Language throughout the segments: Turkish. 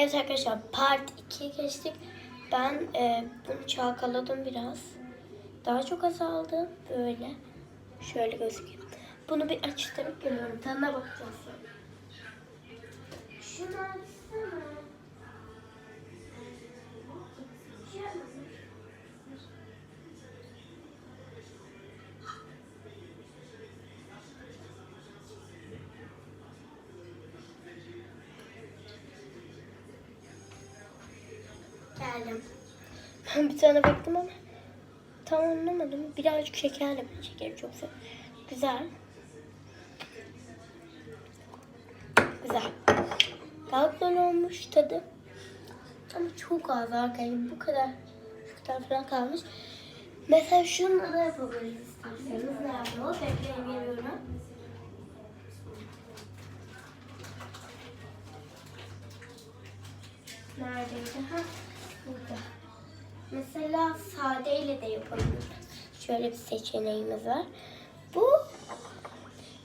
Evet arkadaşlar part 2'ye geçtik. Ben e, bunu çalkaladım biraz. Daha çok azaldı. Böyle. Şöyle gözüküyor. Bunu bir açtırıp geliyorum. Tadına bakacağız. Şunu Geldim. Ben bir tane baktım ama tam anlamadım. Birazcık şekerli. Ben şekeri çok. Güzel. Güzel. Daha güzel olmuş tadı. Ama çok az arkadaşlar. Bu kadar. Şu kadar falan kalmış. Mesela şunu da yapabiliriz isterseniz. Nerede o? Bekleyin geliyorum. Neredeydi? Ha, burada. Mesela sadeyle de yapabiliriz. Şöyle bir seçeneğimiz var. Bu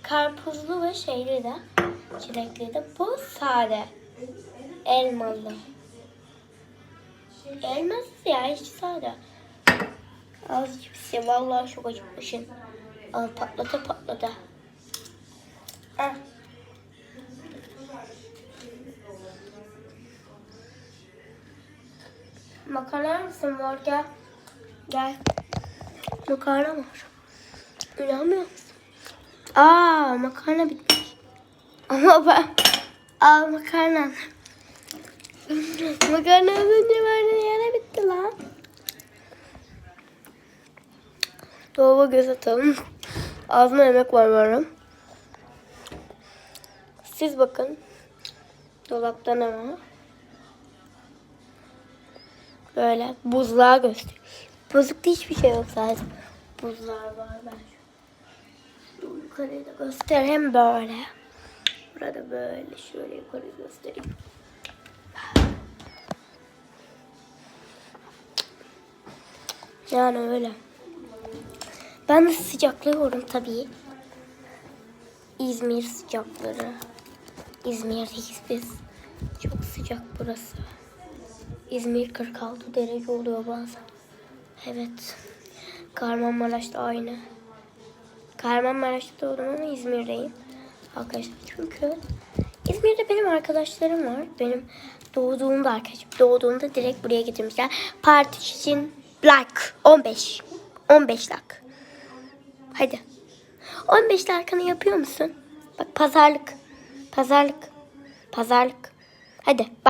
karpuzlu ve şeyli de çilekli de. Bu sade. Elmalı. Elmasız ya hiç sade. Az cipsi. Vallahi çok acıkmışım. Al patlata patlata. Makarna mısın var gel. Gel. Makarna var. İnanmıyor musun? Aa makarna bitmiş. Ama ben... Aa makarna. makarna az önce vardı yere bitti lan. Dolaba göz atalım. Ağzına yemek var varım. Siz bakın. Dolapta ne var? Böyle buzluğa göster. Buzlukta hiçbir şey yok sadece. Buzlar var ben şu yukarıyı da göstereyim böyle. Burada böyle şöyle yukarı göstereyim. Yani öyle. Ben de sıcaklıyorum tabii. İzmir sıcakları. İzmir'deyiz biz. Çok sıcak burası. İzmir 46 derece oluyor bazen. Evet. Kahramanmaraş'ta aynı. Kahramanmaraş'ta doğdum ama İzmir'deyim. Arkadaşlar çünkü İzmir'de benim arkadaşlarım var. Benim doğduğumda arkadaşım doğduğumda direkt buraya getirmişler. Parti için like 15. 15 like. Hadi. 15 like'ını yapıyor musun? Bak pazarlık. Pazarlık. Pazarlık. Hadi. Bak.